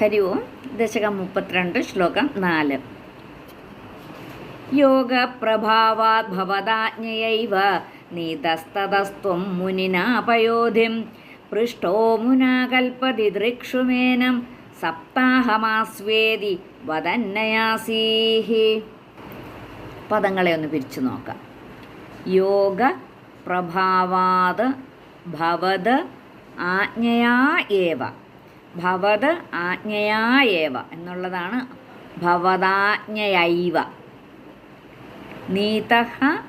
ഹരി ഓം ദശകം മുപ്പത്തിരണ്ട് ശ്ലോകം നാല്. യോഗപ്രഭാവാത് ഭവതാജ്ഞയൈവ നീതസ്തതസ്ത്വം മുനിനാപയോധിം പൃഷ്ടോ മുനാ കൽപ്പതി ദൃക്ഷുമേനം സപ്താഹമാസ്വേദി വദന്നയാസീഹി. പദങ്ങളെ ഒന്ന് പിരിച്ചു നോക്കാം. യോഗ പ്രഭാവാത് ഭവത് ആജ്ഞയാ ഏവ. ഭവത് ആജ്ഞയായേവ എന്നുള്ളതാണ് ഭവതാജ്ഞയൈവ. നീതഃ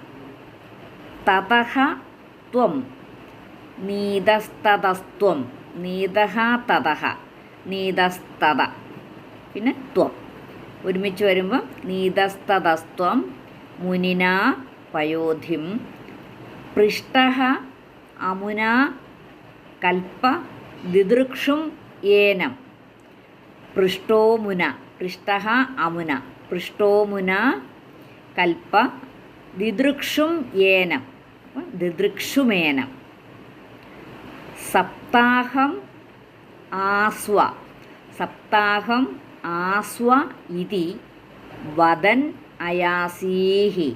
തതഹ ത്വം. നീതസ്തതസ്ത്വം. നീതഹ തതഹ നീതസ്തത. പിന്നെ ത്വം. ഒരുമിച്ച് വരുമ്പം നീതസ്തതസ്ത്വം മുനിന പയോധിം. പൃഷ്ട അമുന കൽപ്പ ദിദൃക്ഷും ഏനം. പൃഷ്ടോമുന. പൃഷ്ട അമുന. പൃഷ്ടോമുന കൽപ്പ ദിദൃക്ഷും ഏനം. ദിദൃക്ഷുമേനം സപ്താഹം ആസ്വ. സപ്താഹം ആസ്വ ഇതി വദൻ അയാസീഹി.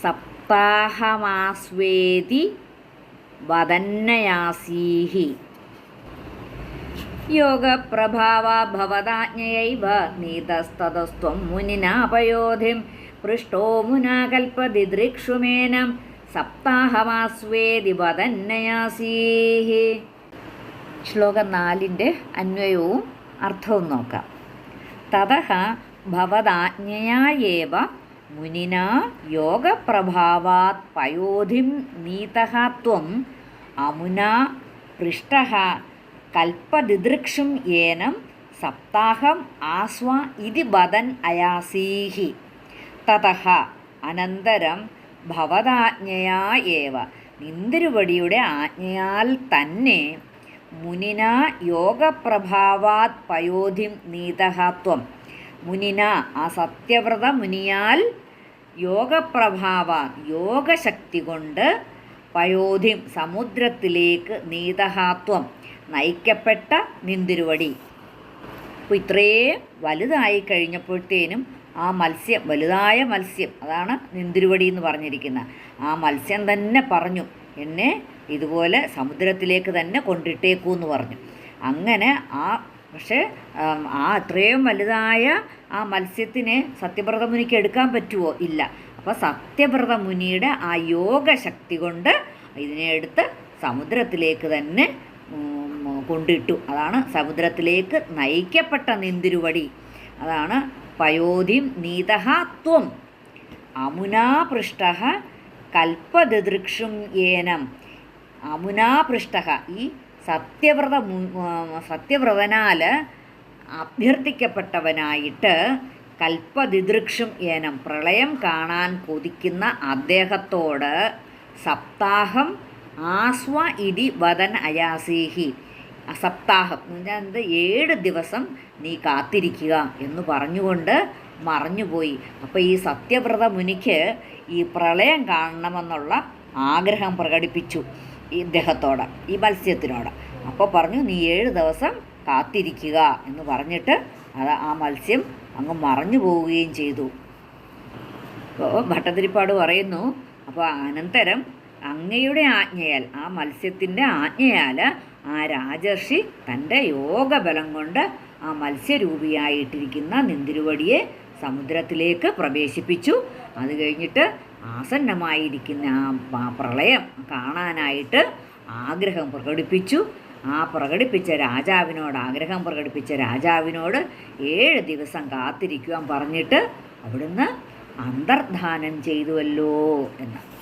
സപ്താഹമാസ്വേതി വദന്നയാസീഹി. യോഗപ്രഭാവ ഭവതാജ്ഞയൈവ നീതസ്തതസ്ത്വം മുനിനാപയോധിം പൃഷ്ടോ മുനാ കൽപ്പതിദൃക്ഷുമേനം സപ്താഹമാസ്വേതി വതന്നയാസീഹി ശ്ലോകം നാലിന്റെ അന്വയവും അർത്ഥവും നോക്കാം. തഥ ഭവതാജ്ഞയായേവ മുനിനാ യോഗപ്രഭാവാത് പയോധിം നീതഹത്വം ത്വം പൃഷ്ട പൃഷ്ടഃ കൽപ്പദിദൃക്ഷും ഏനം സപ്താഹം ആസ്വ ഇതി വദൻ അയാസീഹി. തതഹ അനന്തരം ഭവതാജ്ഞയാ ഏവ. നിന്തിരുവടിയുടെ ആജ്ഞയാൽ തന്നെ മുനിന യോഗപ്രഭാവാത് പയോധിം നീതഹത്വം. മുനിന ആ സത്യവ്രത മുനിയാൽ യോഗപ്രഭാവ യോഗശക്തി കൊണ്ട് പയോധിം സമുദ്രത്തിലേക്ക് നീതഹാത്വം. നയിക്കപ്പെട്ട നിന്തിരുവടി. അപ്പോൾ ഇത്രയും വലുതായി കഴിഞ്ഞപ്പോഴത്തേനും ആ മത്സ്യം വലുതായ മത്സ്യം അതാണ് നിന്തിരുവടി എന്ന് പറഞ്ഞിരിക്കുന്നത്. ആ മത്സ്യം തന്നെ പറഞ്ഞു എന്നെ ഇതുപോലെ സമുദ്രത്തിലേക്ക് തന്നെ കൊണ്ടിട്ടേക്കൂ എന്ന് പറഞ്ഞു. അങ്ങനെ ആ പക്ഷേ ആ അത്രയും വലുതായ ആ മത്സ്യത്തിനെ സത്യവ്രത മുനിക്ക് എടുക്കാൻ പറ്റുമോ ഇല്ല. അപ്പോൾ സത്യവ്രത മുനിയുടെ ആ യോഗശക്തി കൊണ്ട് ഇതിനെ എടുത്ത് സമുദ്രത്തിലേക്ക് തന്നെ കൊണ്ടിട്ടു. അതാണ് സമുദ്രത്തിലേക്ക് നയിക്കപ്പെട്ട നിന്തിരുവടി. അതാണ് പയോധിം നീതഹ ത്വം. അമുനാപൃഷ്ട കൽപ്പദൃക്ഷും ഏനം അമുനാപൃഷ്ട ഈ സത്യവ്രത സത്യവ്രതനാൽ അഭ്യർത്ഥിക്കപ്പെട്ടവനായിട്ട് കൽപ്പദിദൃക്ഷും ഏനം പ്രളയം കാണാൻ കൊതിക്കുന്ന അദ്ദേഹത്തോട് സപ്താഹം ആസ്വ ഇതി വദൻ അയാസീഹി. സപ്താഹം എന്ത്? ഏഴ് ദിവസം നീ കാത്തിരിക്കുക എന്ന് പറഞ്ഞുകൊണ്ട് മറഞ്ഞുപോയി. അപ്പോൾ ഈ സത്യവ്രത മുനിക്ക് ഈ പ്രളയം കാണണമെന്നുള്ള ആഗ്രഹം പ്രകടിപ്പിച്ചു ഈ ഇദ്ദേഹത്തോട് ഈ മത്സ്യത്തിനോട്. അപ്പോൾ പറഞ്ഞു നീ ഏഴ് ദിവസം കാത്തിരിക്കുക എന്ന് പറഞ്ഞിട്ട് അത് ആ മത്സ്യം അങ്ങ് മറഞ്ഞു പോവുകയും ചെയ്തു. അപ്പോൾ ഭട്ടതിരിപ്പാട് പറയുന്നു അപ്പോൾ അനന്തരം അങ്ങയുടെ ആജ്ഞയാൽ ആ മത്സ്യത്തിന്റെ ആജ്ഞയാൽ ആ രാജർഷി തന്റെ യോഗബലം കൊണ്ട് ആ മത്സ്യരൂപിയായിട്ടിരിക്കുന്ന നിന്തിരുവടിയെ സമുദ്രത്തിലേക്ക് പ്രവേശിപ്പിച്ചു. അത് കഴിഞ്ഞിട്ട് ആസന്നമായിരിക്കുന്ന ആ പ്രളയം കാണാനായിട്ട് ആഗ്രഹം പ്രകടിപ്പിച്ചു. ആ പ്രകടിപ്പിച്ച രാജാവിനോട് ആഗ്രഹം പ്രകടിപ്പിച്ച രാജാവിനോട് ഏഴ് ദിവസം കാത്തിരിക്കുവാൻ പറഞ്ഞിട്ട് അവിടുന്ന് അന്തർധാനം ചെയ്തുവല്ലോ എന്ന്.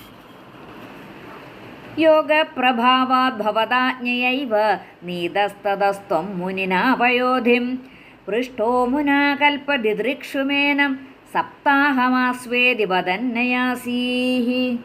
യോഗപ്രഭാവാത് ഭവതാജ്ഞയൈവ നീതസ്തതസ്ത്വം മുനിനാപയോധിം പൃഷ്ടോ മുനാ കൽപ്പതിദൃക്ഷുമേനം സപ്താഹമാസ്വേതി വദന്നയാസീഹി.